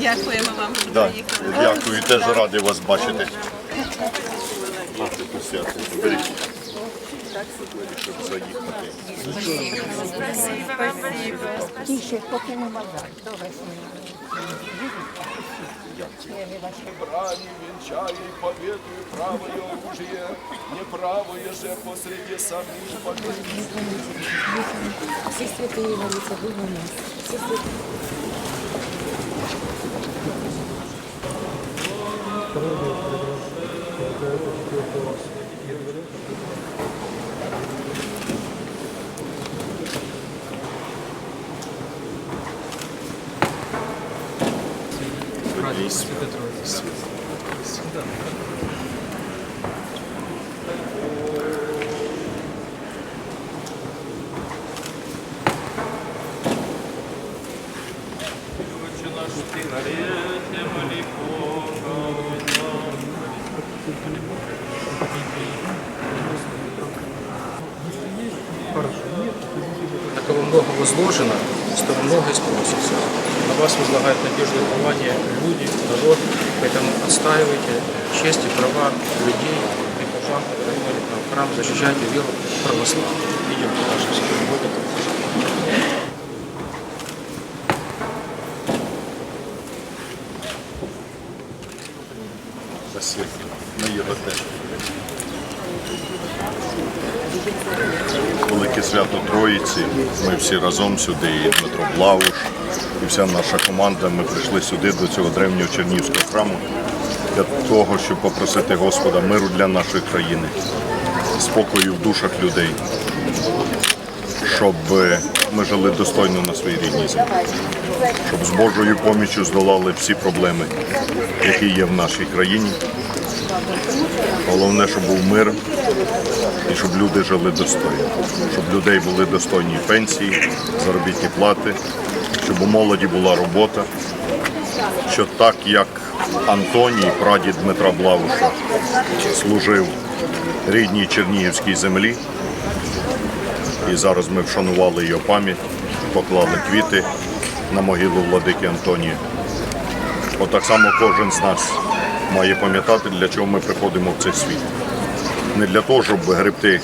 Дякуємо вам, що Да. приїхали. Дякую, теж радий вас бачити. Щоб заїхати. Тише, поки не базар. брани венчали победу и правое оружие, неправое же посреди самих богов. Всі святые молиться, будь у нас. Святые. На кого много возложено, того много и. На вас возлагают надежду и упование люди, народ, поэтому отстаивайте честь и права людей, прихожан, которые в храм, защищайте веру православную. Идем к Троїці. Ми всі разом сюди, і Дмитро Блауш, і вся наша команда. Ми прийшли сюди до цього древнього Чернігівського храму для того, щоб попросити Господа миру для нашої країни, спокою в душах людей, щоб ми жили достойно на своїй рідній землі, щоб з Божою поміччю здолали всі проблеми, які є в нашій країні. Головне, щоб був мир і щоб люди жили достойно, щоб людей були достойні пенсії, заробітні плати, щоб у молоді була робота. Що так як Антоній, прадід Дмитра Блавуша, служив рідній Чернігівській землі, і зараз ми вшанували його пам'ять, поклали квіти на могилу владики Антонія. Отак само кожен з нас має пам'ятати, для чого ми приходимо в цей світ. Не для того, щоб гребти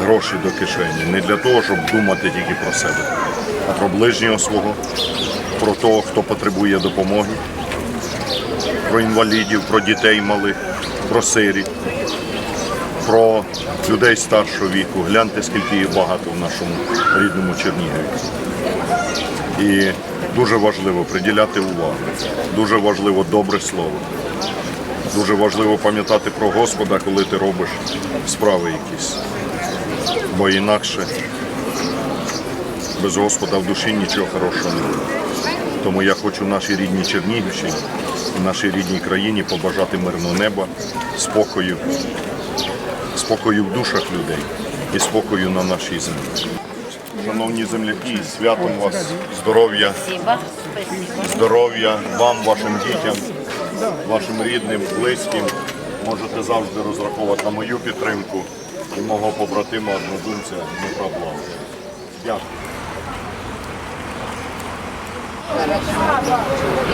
гроші до кишені, не для того, щоб думати тільки про себе, а про ближнього свого, про того, хто потребує допомоги, про інвалідів, про дітей малих, про сиріт, про людей старшого віку. Гляньте, скільки їх багато в нашому рідному Чернігові. І дуже важливо приділяти увагу, дуже важливо добре слово. Дуже важливо пам'ятати про Господа, коли ти робиш справи якісь. Бо інакше без Господа в душі нічого хорошого не буде. Тому я хочу нашій рідній Чернігівщині, нашій рідній країні побажати мирного неба, спокою, спокою в душах людей і спокою на нашій землі. Шановні земляки, святом вас, здоров'я, здоров'я вам, вашим дітям, вашим рідним, близьким. Можете завжди розраховувати на мою підтримку і мого побратима, однодумця Дмитра Блауша. Дякую.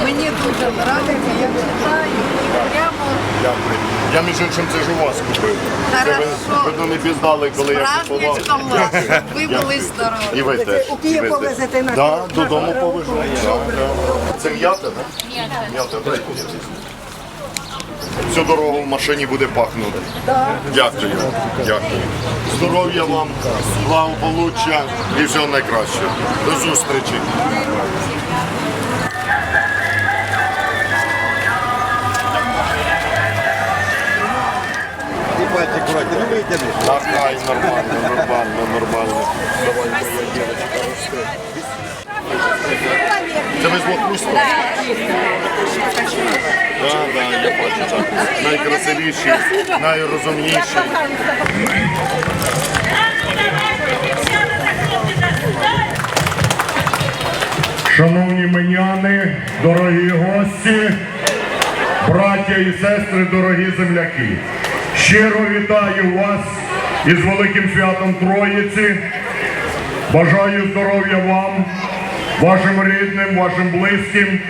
Мені дуже радий, я читаю. Я між іншим це ж у вас купив. Це ви, Хорошо. не пізнали, коли я купував. Ви були здорові. І ви теж. У Київ ви повезете на Да, додому повезу. Це м'ята, так? М'ята. М'ята. Всю дорогу в машині буде пахнути. Дякую. Дякую. Здоров'я вам, благополуччя і всього найкращого. До зустрічі. Так, хай, нормально, нормально, нормально. Давай, моя дівчинка. Це ви з Лотмуста? Так, так, я бачу, так. Найкрасивіший, найрозумніший. Шановні меняни, дорогі гості, браття і сестри, дорогі земляки, щиро вітаю вас із великим святом Троїці. Бажаю здоров'я вам, вашим рідним, вашим близьким.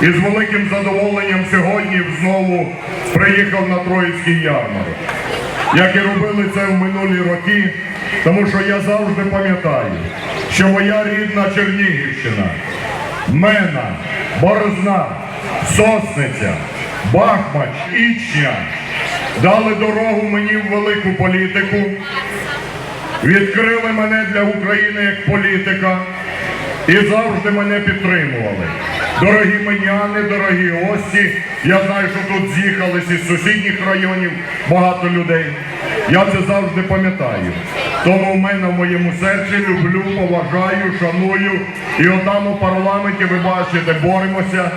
І з великим задоволенням сьогодні знову приїхав на Троїцький ярмарок. Як і робили це в минулі роки, тому що я завжди пам'ятаю, що моя рідна Чернігівщина, Мена, Борозна, Сосниця, Бахмач, Ічня дали дорогу мені в велику політику, відкрили мене для України як політика і завжди мене підтримували. Дорогі меняни, дорогі гості, я знаю, що тут з'їхались із сусідніх районів багато людей. Я це завжди пам'ятаю. Тому в мене в моєму серці люблю, поважаю, шаную. І отам у парламенті ви бачите, боремося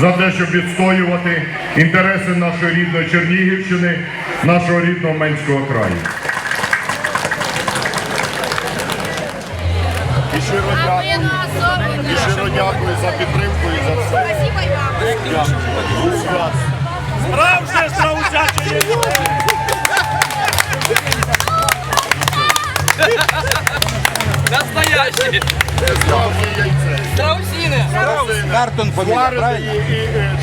за те, щоб відстоювати інтереси нашої рідної Чернігівщини, нашого рідного Менського краю. І щиро дякую. І щиро дякую за підтримку і за все. Дякую. Свят. Настоящий! Страусины! Картон Зварити правильно?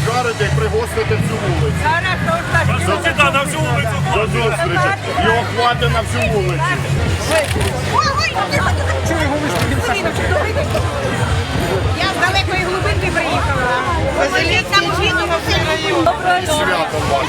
жарити, і пригостити всю вулицю. Сюда, на всю вулицю. До зустрічі. Його хватить на всю вулицю. Я з далекої глибинки приїхала. Нам жінку І святом вас.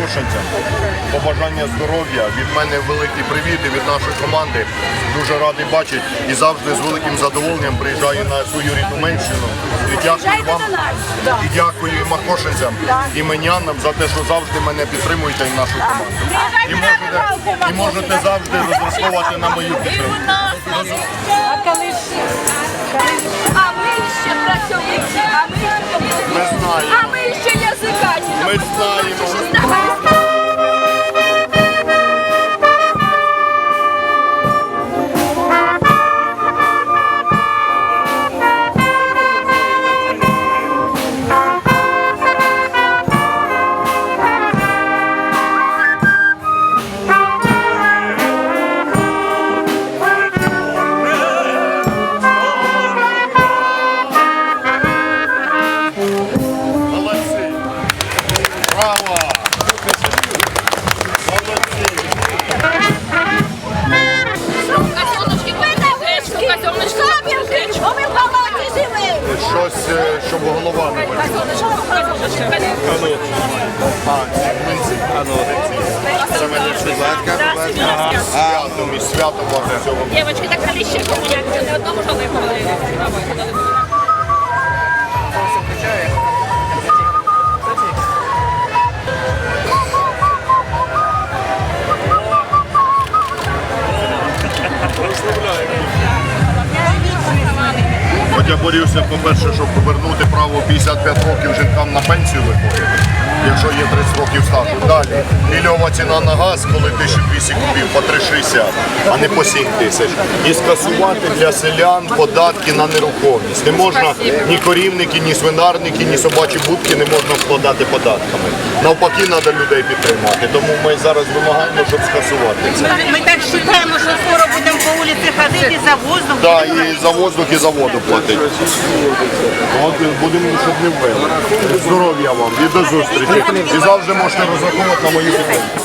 Нашим. Побажання здоров'я. Від мене великий привіт і від нашої команди. Дуже радий бачити і завжди з великим задоволенням приїжджаю на свою рідну менщину. І дякую вам. І дякую і макошенцям, і менянам за те, що завжди мене підтримуєте і нашу команду. І можете, і можете завжди розраховувати на мою підтримку. А ми ще працюємо, а ми ще Ми знаємо. а ми ще язика не Ми знаємо. Голова не боліла. А, ці млинці. Це мене святом і святом вам всього. Девочки, так а ще кому як не одному що не я борюся, по-перше, повернути право 55 років жінкам на пенсію виходити, якщо є 30 років стажу. Далі мільйова ціна на газ, коли 1200 кубів по 3,60, а не по 7 тисяч. І скасувати для селян податки на нерухомість. Не можна ні корівники, ні свинарники, ні собачі будки не можна вкладати податками. Навпаки, треба людей підтримати. Тому ми зараз вимагаємо, щоб скасувати це. Ми так вважаємо, що скоро будемо по вулиці ходити за воздух. Так, і за воздух, і за воду платити. От будемо, щоб не ввели. Здоров'я вам і до зустрічі. І завжди можете розраховувати на мою підтримку.